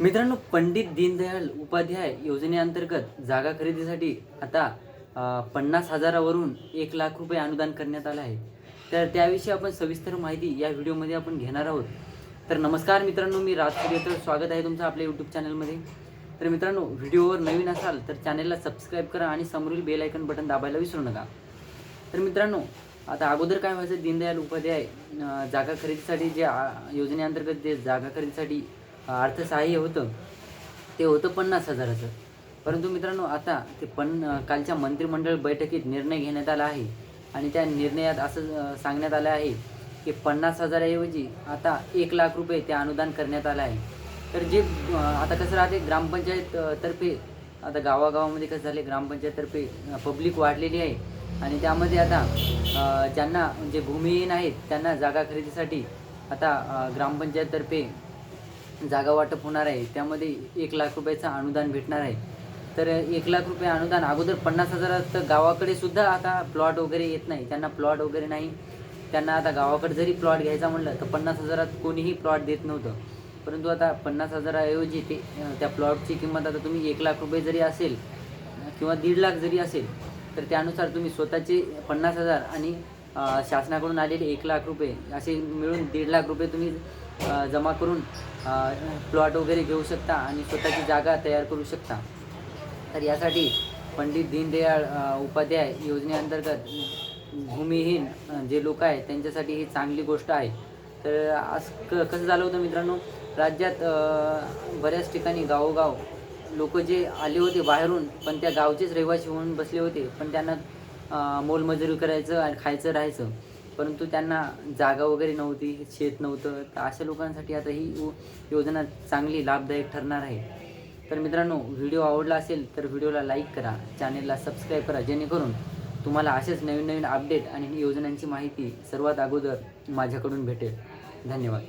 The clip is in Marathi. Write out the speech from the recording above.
मित्रांनो पंडित दीनदयाळ उपाध्याय योजनेअंतर्गत जागा खरेदीसाठी आता पन्नास हजारावरून एक लाख रुपये अनुदान करण्यात आलं आहे. तर त्याविषयी आपण सविस्तर माहिती या व्हिडिओमध्ये आपण घेणार आहोत. तर नमस्कार मित्रांनो मी राज स्वागत आहे तुमचं आपल्या यूट्यूब चॅनलमध्ये तर मित्रांनो व्हिडिओवर नवीन असाल तर चॅनलला सबस्क्राईब करा आणि समोरील बेल आयकन बटन दाबायला विसरू नका. तर मित्रांनो आता अगोदर काय व्हायचं? दीनदयाल उपाध्याय जागा खरेदीसाठी जे आ, योजनेअंतर्गत जे जागा खरेदीसाठी अर्थसहाय्य होतं. ते होतं पन्नास हजाराचं. परंतु मित्रांनो आता ते पण कालच्या मंत्रिमंडळ बैठकीत निर्णय घेण्यात आला आहे. आणि त्या निर्णयात असं सांगण्यात आलं आहे की पन्नास हजाराऐवजी आता एक लाख रुपये ते अनुदान करण्यात आलं आहे. तर जे आता कसं राहते ग्रामपंचायत तर्फे आता गावागावामध्ये कसं झाले ग्रामपंचायततर्फे पब्लिक वाढलेली आहे. आणि त्यामध्ये आता ज्यांना जे भूमिहीन आहेत त्यांना जागा खरेदीसाठी आता ग्रामपंचायततर्फे जागा वाटप होणार आहे. त्यामध्ये एक लाख रुपयाचं अनुदान भेटणार आहे. तर एक लाख रुपये अनुदान अगोदर पन्नास हजारात गावाकडे सुद्धा आता प्लॉट वगैरे येत नाही. त्यांना प्लॉट वगैरे नाही. त्यांना आता गावाकडे जरी प्लॉट घ्यायचा म्हणलं तर पन्नास हजारात कोणीही प्लॉट देत नव्हतं. परंतु आता पन्नास हजाराऐवजी ते त्या प्लॉटची किंमत आता तुम्ही एक लाख रुपये जरी असेल किंवा दीड लाख जरी असेल तर त्यानुसार तुम्ही स्वतःचे पन्नास हजार आणि शासनाकडून आलेले एक लाख रुपये असे मिळून दीड लाख रुपये तुम्ही जमा करून प्लॉट वगैरे घेऊ शकता आणि स्वतःची जागा तयार करू शकता. तर यासाठी पंडित दीनदयाळ उपाध्याय योजनेअंतर्गत भूमिहीन जे लोक आहेत त्यांच्यासाठी ही चांगली गोष्ट आहे. तर आज क कसं झालं होतं मित्रांनो? राज्यात बऱ्याच ठिकाणी गावोगाव लोक जे आले होते बाहेरून पण त्या गावचेच रहिवासी होऊन बसले होते. पण त्यांना मोलमजुरी करायचं आणि खायचं राहायचं. परंतु त्यांना जागा वगैरे नव्हती शेत नव्हतं. तर अशा लोकांसाठी आता ही योजना चांगली लाभदायक ठरणार आहे. तर मित्रांनो व्हिडिओ आवडला असेल तर व्हिडिओला लाईक करा चॅनेलला सबस्क्राईब करा जेणेकरून तुम्हाला असेच नवीन नवीन अपडेट आणि योजनांची माहिती सर्वात अगोदर माझ्याकडून भेटेल. धन्यवाद.